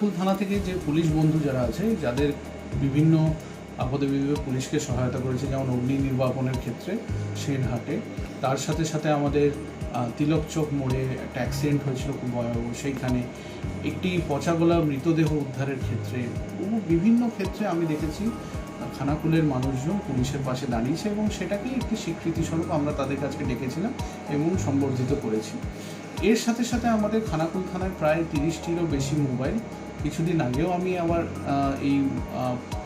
খানাকুল থানা থেকে যে পুলিশ বন্ধু যারা আছে যাদের বিভিন্ন আপদে বিপদে পুলিশকে সহায়তা করেছে যেমন অগ্নি নির্বাপনের ক্ষেত্রে সেনহাটে তার সাথে সাথে আমাদের আহ, তিলক চোক মোড়ে একটা অ্যাক্সিডেন্ট হয়েছিল খুব ভয়াবহ। সেইখানে একটি পচাগোলা মৃতদেহ উদ্ধারের ক্ষেত্রে বিভিন্ন ক্ষেত্রে আমি দেখেছি খানাকুলের মানুষজন পুলিশের পাশে দাঁড়িয়েছে এবং সেটাকেই একটি স্বীকৃতিস্বরূপ আমরা তাদের কাছে ডেকেছিলাম এবং সম্বর্ধিত করেছি। এর সাথে সাথে আমাদের খানাকুল থানায় প্রায় তিরিশটিরও বেশি মোবাইল কিছুদিন আগেও আমি আবার এই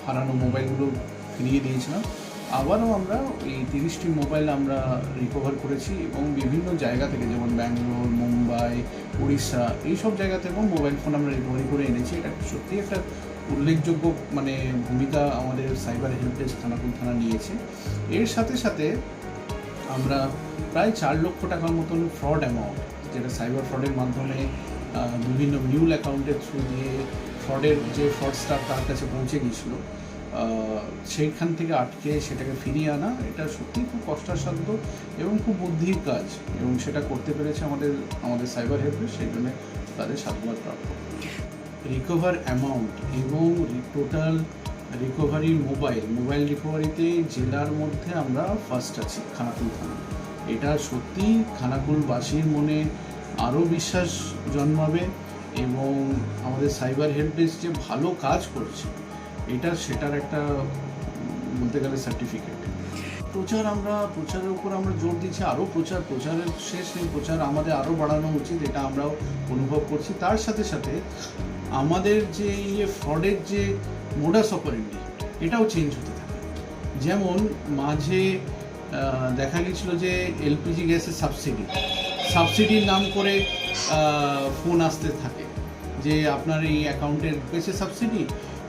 হারানো মোবাইলগুলো ফিরিয়ে দিয়েছিলাম। আবারও আমরা এই তিরিশটি মোবাইল আমরা রিকভার করেছি এবং বিভিন্ন জায়গা থেকে যেমন ব্যাঙ্গালোর, মুম্বাই, উড়িষ্যা, এইসব জায়গা থেকেও মোবাইল ফোন আমরা রিকভারি করে এনেছি। এটা সত্যিই একটা উল্লেখযোগ্য মানে ভূমিকা আমাদের সাইবার হেল্পডেস খানাকুল থানা নিয়েছে। এর সাথে সাথে আমরা প্রায় চার লক্ষ টাকার মতন ফ্রড অ্যামাউন্ট যেটা সাইবার ফ্রডের মাধ্যমে বিভিন্ন মিউল অ্যাকাউন্টের থ্রু দিয়ে ফ্রডের যে ফ্রডস্টার তার কাছে পৌঁছে গিয়েছিল সেইখান থেকে আটকে সেটাকে ফিরিয়ে আনা, এটা সত্যি খুব কষ্টসাধ্য এবং খুব বুদ্ধির কাজ এবং সেটা করতে পেরেছে আমাদের আমাদের সাইবার হেল্পে সেই জন্য তাদের সাধুবাদ প্রাপ্য রিকভার অ্যামাউন্ট এবং টোটাল রিকভারি মোবাইল মোবাইল রিকভারিতে জেলার মধ্যে আমরা ফার্স্ট আছি, খানাকুল থানা। এটা সত্যি খানাকুলবাসীর মনে আরও বিশ্বাস জন্মাবে এবং আমাদের সাইবার হেল্প ডেস্ক যে ভালো কাজ করছে, এটা সেটার একটা, বলতে গেলে সার্টিফিকেট প্রচার আমরা, প্রচারের উপর আমরা জোর দিচ্ছি, আরও প্রচার, প্রচারের শেষ নেই, প্রচার আমাদের আরও বাড়ানো উচিত, এটা আমরাও অনুভব করছি। তার সাথে সাথে আমাদের যে ইয়ে ফ্রডের যে মোডাস অপারেন্ডি এটাও চেঞ্জ হতে থাকে। যেমন মাঝে দেখা গেছিল যে এলপিজি গ্যাসের সাবসিডি সাবসিডির নাম করে ফোন আসতে থাকে যে আপনার এই অ্যাকাউন্টে ঢুকেছে সাবসিডি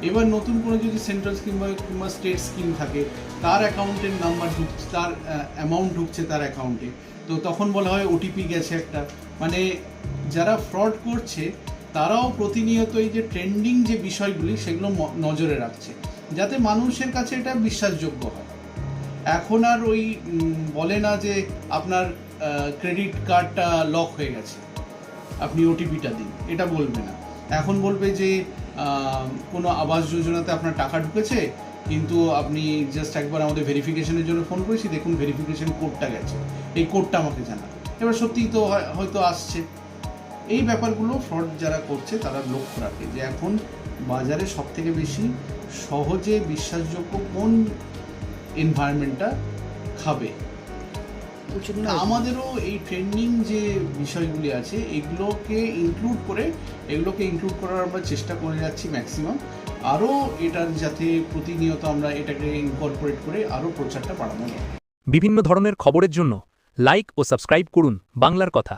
এবার নতুন কোনো যদি সেন্ট্রাল স্কিম বা কিংবা স্টেট স্কিম থাকে, তার অ্যাকাউন্টের নাম্বার ঢুকছে তার অ্যামাউন্ট ঢুকছে তার অ্যাকাউন্টে। তো তখন বলা হয় ওটিপি গেছে একটা। মানে যারা ফ্রড করছে, তারাও প্রতিনিয়ত এই যে ট্রেন্ডিং যে বিষয়গুলি, সেগুলো নজরে রাখছে। যাতে মানুষের কাছে এটা বিশ্বাসযোগ্য হয়। এখন আর ওই বলে না যে আপনার ক্রেডিট কার্ডটা লক হয়ে গেছে। আপনি ওটিপিটা দিন। এটা বলবে না। এখন বলবে যে কোনো আবাস যোজনাতে আপনার টাকা ঢুকেছে, কিন্তু আপনি জাস্ট একবার আমাদের ভেরিফিকেশনের জন্য ফোন করেছি, দেখুন ভেরিফিকেশন কোডটা গেছে। এই কোডটা আমাকে জানা এবার সত্যিই তো হয়তো আসছে। এই ব্যাপারগুলো ফ্রড যারা করছে, তারা লক্ষ্য রাখে যে এখন বাজারে সব থেকে বেশি সহজে বিশ্বাসযোগ্য কোন এনভায়রনমেন্টটা খাবে। আমাদেরও এই ট্রেন্ডিং যে বিষয়গুলি আছে এগুলোকে ইনক্লুড করে এগুলোকে ইনক্লুড করার আমরা চেষ্টা করে যাচ্ছি ম্যাক্সিমাম আরও এটার যাতে প্রতিনিয়ত আমরা এটাকে ইনকর্পোরেট করে আরও প্রচারটা বাড়ানো যায়। বিভিন্ন ধরনের খবরের জন্য লাইক ও সাবস্ক্রাইব করুন বাংলার কথা।